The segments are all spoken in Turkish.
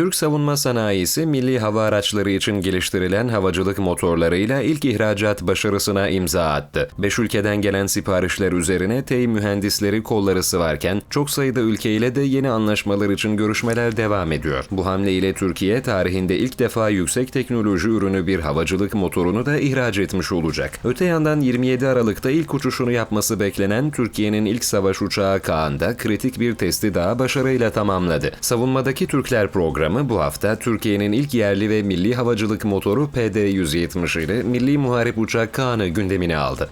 Türk savunma sanayisi milli hava araçları için geliştirilen havacılık motorlarıyla ilk ihracat başarısına imza attı. Beş ülkeden gelen siparişler üzerine TEİ mühendisleri kolları sıvarken çok sayıda ülkeyle de yeni anlaşmalar için görüşmeler devam ediyor. Bu hamle ile Türkiye tarihinde ilk defa yüksek teknoloji ürünü bir havacılık motorunu da ihraç etmiş olacak. Öte yandan 27 Aralık'ta ilk uçuşunu yapması beklenen Türkiye'nin ilk savaş uçağı Kaan da kritik bir testi daha başarıyla tamamladı. Savunmadaki Türkler programı bu hafta Türkiye'nin ilk yerli ve milli havacılık motoru PD-170 ile milli muharip uçak Kaan'ı gündemine aldı.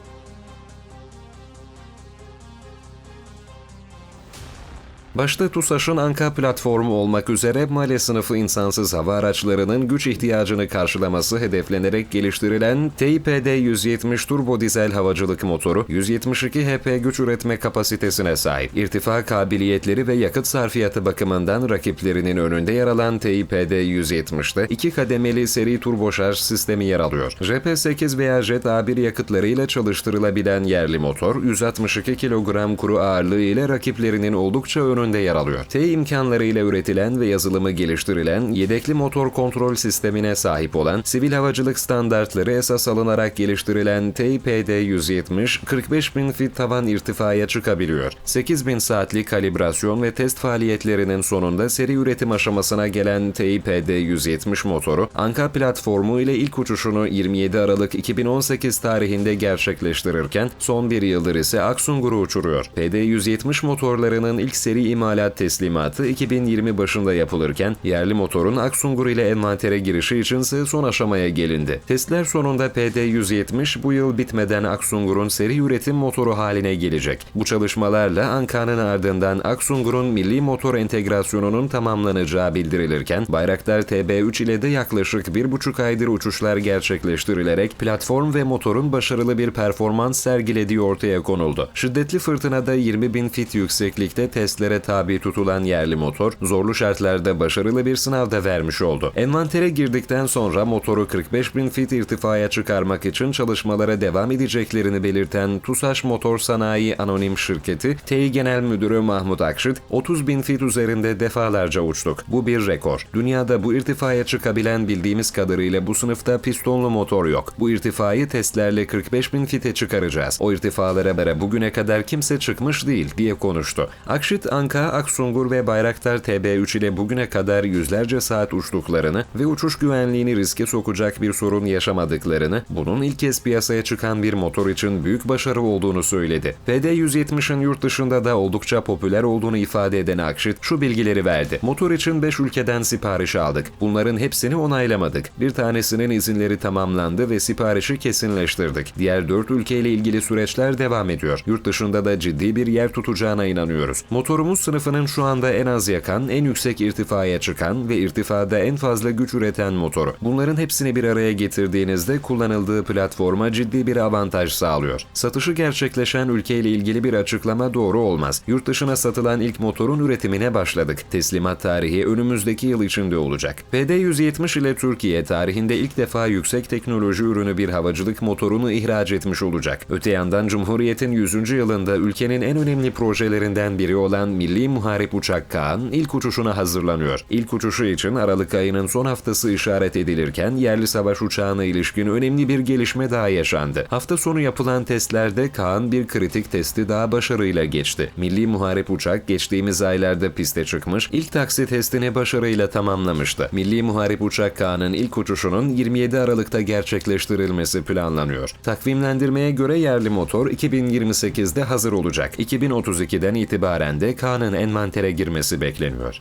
Başta TUSAŞ'ın Anka platformu olmak üzere Male sınıfı insansız hava araçlarının güç ihtiyacını karşılaması hedeflenerek geliştirilen TIPD-170 turbo dizel havacılık motoru 172 HP güç üretme kapasitesine sahip. İrtifa kabiliyetleri ve yakıt sarfiyatı bakımından rakiplerinin önünde yer alan TIPD-170'te iki kademeli seri turboşarj sistemi yer alıyor. JP8 veya Jet A1 yakıtlarıyla çalıştırılabilen yerli motor 162 kilogram kuru ağırlığı ile rakiplerinin oldukça önünde yer alıyor. T imkanlarıyla üretilen ve yazılımı geliştirilen yedekli motor kontrol sistemine sahip olan sivil havacılık standartları esas alınarak geliştirilen TIPD-170 45 bin fit tavan irtifaya çıkabiliyor. 8 bin saatlik kalibrasyon ve test faaliyetlerinin sonunda seri üretim aşamasına gelen TIPD-170 motoru Anka platformu ile ilk uçuşunu 27 Aralık 2018 tarihinde gerçekleştirirken son bir yıldır ise Aksungur'u uçuruyor. PD-170 motorlarının ilk seri imalat teslimatı 2020 başında yapılırken yerli motorun Aksungur ile envantere girişi içinse son aşamaya gelindi. Testler sonunda PD-170 bu yıl bitmeden Aksungur'un seri üretim motoru haline gelecek. Bu çalışmalarla Anka'nın ardından Aksungur'un milli motor entegrasyonunun tamamlanacağı bildirilirken Bayraktar TB3 ile de yaklaşık bir buçuk aydır uçuşlar gerçekleştirilerek platform ve motorun başarılı bir performans sergilediği ortaya konuldu. Şiddetli fırtınada 20 bin fit yükseklikte testlere tabi tutulan yerli motor, zorlu şartlarda başarılı bir sınavda vermiş oldu. Envantere girdikten sonra motoru 45 bin fit irtifaya çıkarmak için çalışmalara devam edeceklerini belirten TUSAŞ Motor Sanayi Anonim Şirketi, TEİ Genel Müdürü Mahmut Akşit, 30 bin fit üzerinde defalarca uçtuk. Bu bir rekor. Dünyada bu irtifaya çıkabilen bildiğimiz kadarıyla bu sınıfta pistonlu motor yok. Bu irtifayı testlerle 45 bin fite çıkaracağız. O irtifalara bugüne kadar kimse çıkmış değil diye konuştu. Akşit, Anka, Aksungur ve Bayraktar TB3 ile bugüne kadar yüzlerce saat uçtuklarını ve uçuş güvenliğini riske sokacak bir sorun yaşamadıklarını, bunun ilk kez piyasaya çıkan bir motor için büyük başarı olduğunu söyledi. PD-170'in yurt dışında da oldukça popüler olduğunu ifade eden Akşit şu bilgileri verdi. Motor için 5 ülkeden sipariş aldık. Bunların hepsini onaylamadık. Bir tanesinin izinleri tamamlandı ve siparişi kesinleştirdik. Diğer 4 ülkeyle ilgili süreçler devam ediyor. Yurt dışında da ciddi bir yer tutacağına inanıyoruz. Motorumuz sınıfının şu anda en az yakan, en yüksek irtifaya çıkan ve irtifada en fazla güç üreten motoru. Bunların hepsini bir araya getirdiğinizde kullanıldığı platforma ciddi bir avantaj sağlıyor. Satışı gerçekleşen ülkeyle ilgili bir açıklama doğru olmaz. Yurt dışına satılan ilk motorun üretimine başladık. Teslimat tarihi önümüzdeki yıl içinde olacak. PD-170 ile Türkiye tarihinde ilk defa yüksek teknoloji ürünü bir havacılık motorunu ihraç etmiş olacak. Öte yandan Cumhuriyet'in 100. yılında ülkenin en önemli projelerinden biri olan Milli Muharip Uçak Kaan ilk uçuşuna hazırlanıyor. İlk uçuşu için Aralık ayının son haftası işaret edilirken yerli savaş uçağına ilişkin önemli bir gelişme daha yaşandı. Hafta sonu yapılan testlerde Kaan bir kritik testi daha başarıyla geçti. Milli Muharip Uçak geçtiğimiz aylarda piste çıkmış, ilk taksi testini başarıyla tamamlamıştı. Milli Muharip Uçak Kaan'ın ilk uçuşunun 27 Aralık'ta gerçekleştirilmesi planlanıyor. Takvimlendirmeye göre yerli motor 2028'de hazır olacak. 2032'den itibaren de Kaan'ın envantere girmesi bekleniyor.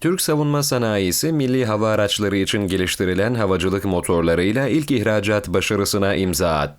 Türk savunma sanayisi milli hava araçları için geliştirilen havacılık motorlarıyla ilk ihracat başarısına imza attı.